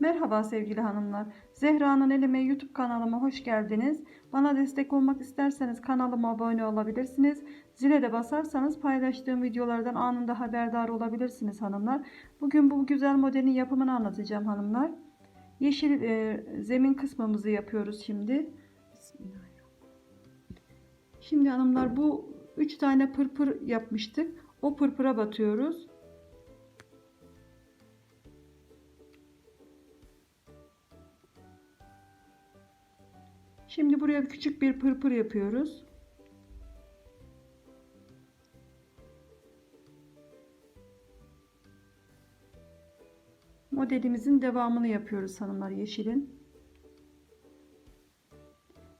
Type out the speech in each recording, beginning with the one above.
Merhaba sevgili hanımlar. Zehra'nın Elime YouTube kanalıma hoş geldiniz. Bana destek olmak isterseniz kanalıma abone olabilirsiniz. Zile de basarsanız paylaştığım videolardan anında haberdar olabilirsiniz hanımlar. Bugün bu güzel modelin yapımını anlatacağım hanımlar. Yeşil e, zemin kısmımızı yapıyoruz şimdi. Şimdi hanımlar bu 3 tane pırpır yapmıştık. O pırpıra batıyoruz. Şimdi buraya küçük bir pırpır yapıyoruz. Modelimizin devamını yapıyoruz hanımlar yeşilin.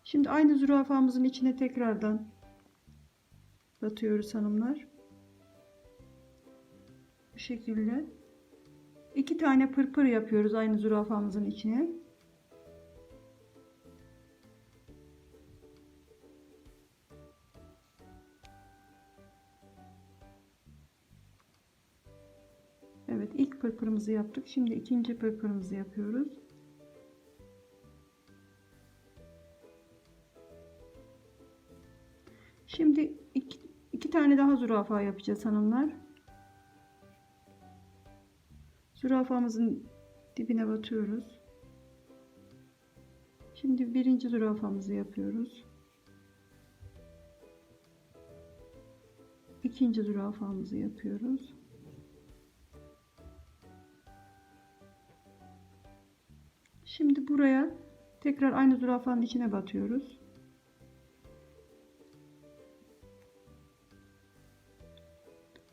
Şimdi aynı zürafamızın içine tekrardan batıyoruz hanımlar. Bu şekilde. iki tane pırpır yapıyoruz aynı zürafamızın içine. Evet ilk pırpırımızı yaptık. Şimdi ikinci pırpırımızı yapıyoruz. Şimdi iki, iki tane daha zürafa yapacağız hanımlar. Zürafamızın dibine batıyoruz. Şimdi birinci zürafamızı yapıyoruz. İkinci zürafamızı yapıyoruz. Buraya tekrar aynı zürafanın içine batıyoruz.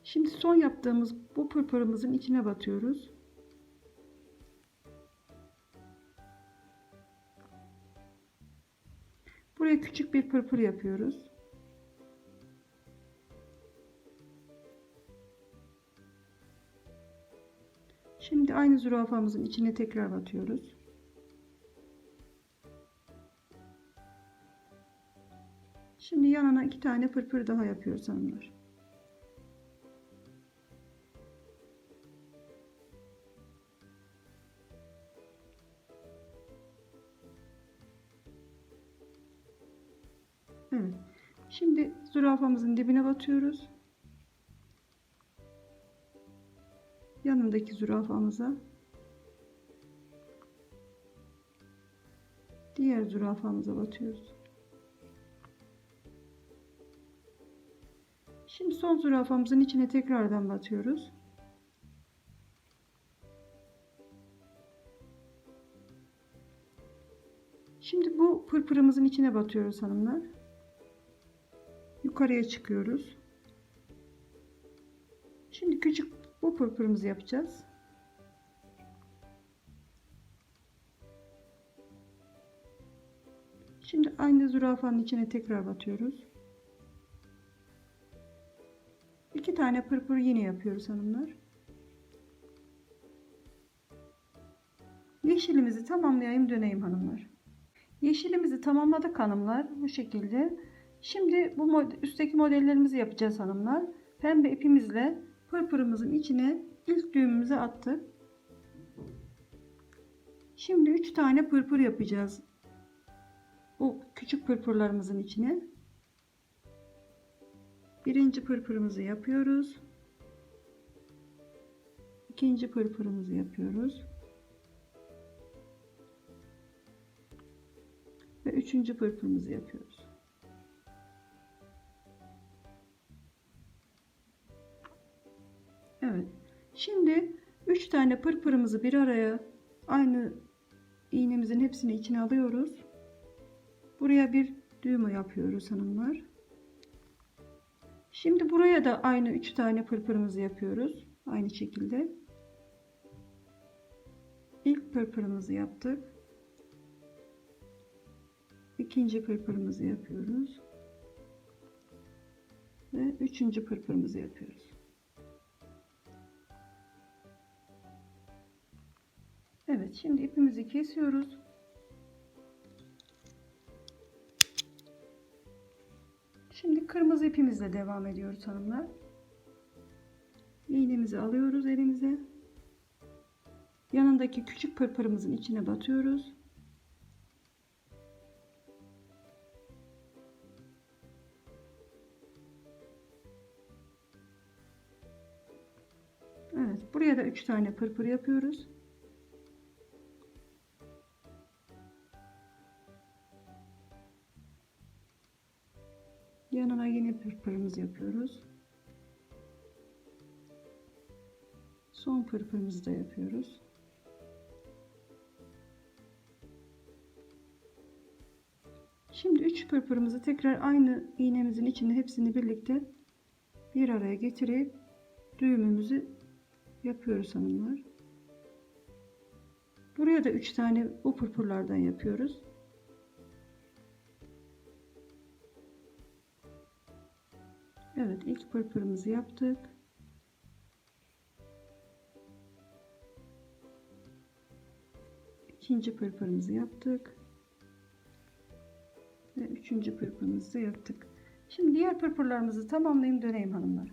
Şimdi son yaptığımız bu pırpırımızın içine batıyoruz. Buraya küçük bir pırpır yapıyoruz. Şimdi aynı zürafamızın içine tekrar batıyoruz. Şimdi yanına iki tane pırpır daha yapıyoruz hanımlar. Şimdi zürafamızın dibine batıyoruz. Yanındaki zürafamıza diğer zürafamıza batıyoruz. Şimdi son zürafamızın içine tekrardan batıyoruz. Şimdi bu pırpırımızın içine batıyoruz hanımlar. Yukarıya çıkıyoruz. Şimdi küçük bu pırpırımızı yapacağız. Şimdi aynı zürafanın içine tekrar batıyoruz. İki tane pırpır yine yapıyoruz hanımlar. Yeşilimizi tamamlayayım döneyim hanımlar. Yeşilimizi tamamladık hanımlar bu şekilde. Şimdi bu mod üstteki modellerimizi yapacağız hanımlar. Pembe ipimizle pırpırımızın içine ilk düğümümüzü attık. Şimdi 3 tane pırpır yapacağız. Bu küçük pırpırlarımızın içine. Birinci pırpırımızı yapıyoruz. İkinci pırpırımızı yapıyoruz. Ve üçüncü pırpırımızı yapıyoruz. Evet. Şimdi üç tane pırpırımızı bir araya aynı iğnemizin hepsini içine alıyoruz. Buraya bir düğme yapıyoruz hanımlar. Şimdi buraya da aynı 3 tane pırpırımızı yapıyoruz. Aynı şekilde. İlk pırpırımızı yaptık. İkinci pırpırımızı yapıyoruz. Ve üçüncü pırpırımızı yapıyoruz. Evet şimdi ipimizi kesiyoruz. Şimdi kırmızı ipimizle devam ediyoruz hanımlar. İğnemizi alıyoruz elimize. yanındaki küçük pırpırımızın içine batıyoruz. Evet, buraya da 3 tane pırpır yapıyoruz. Pırpırımızı yapıyoruz. Son pırpırımızı da yapıyoruz. Şimdi 3 pırpırımızı tekrar aynı iğnemizin içinde hepsini birlikte bir araya getirip düğümümüzü yapıyoruz hanımlar. Buraya da 3 tane bu pırpırlardan yapıyoruz. Evet ilk pırpırımızı yaptık. İkinci pırpırımızı yaptık. Ve üçüncü pırpırımızı da yaptık. Şimdi diğer pırpırlarımızı tamamlayayım döneyim hanımlar.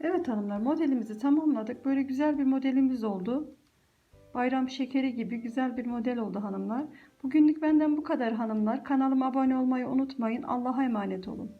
Evet hanımlar modelimizi tamamladık. Böyle güzel bir modelimiz oldu. Bayram şekeri gibi güzel bir model oldu hanımlar. Bugünlük benden bu kadar hanımlar. Kanalıma abone olmayı unutmayın. Allah'a emanet olun.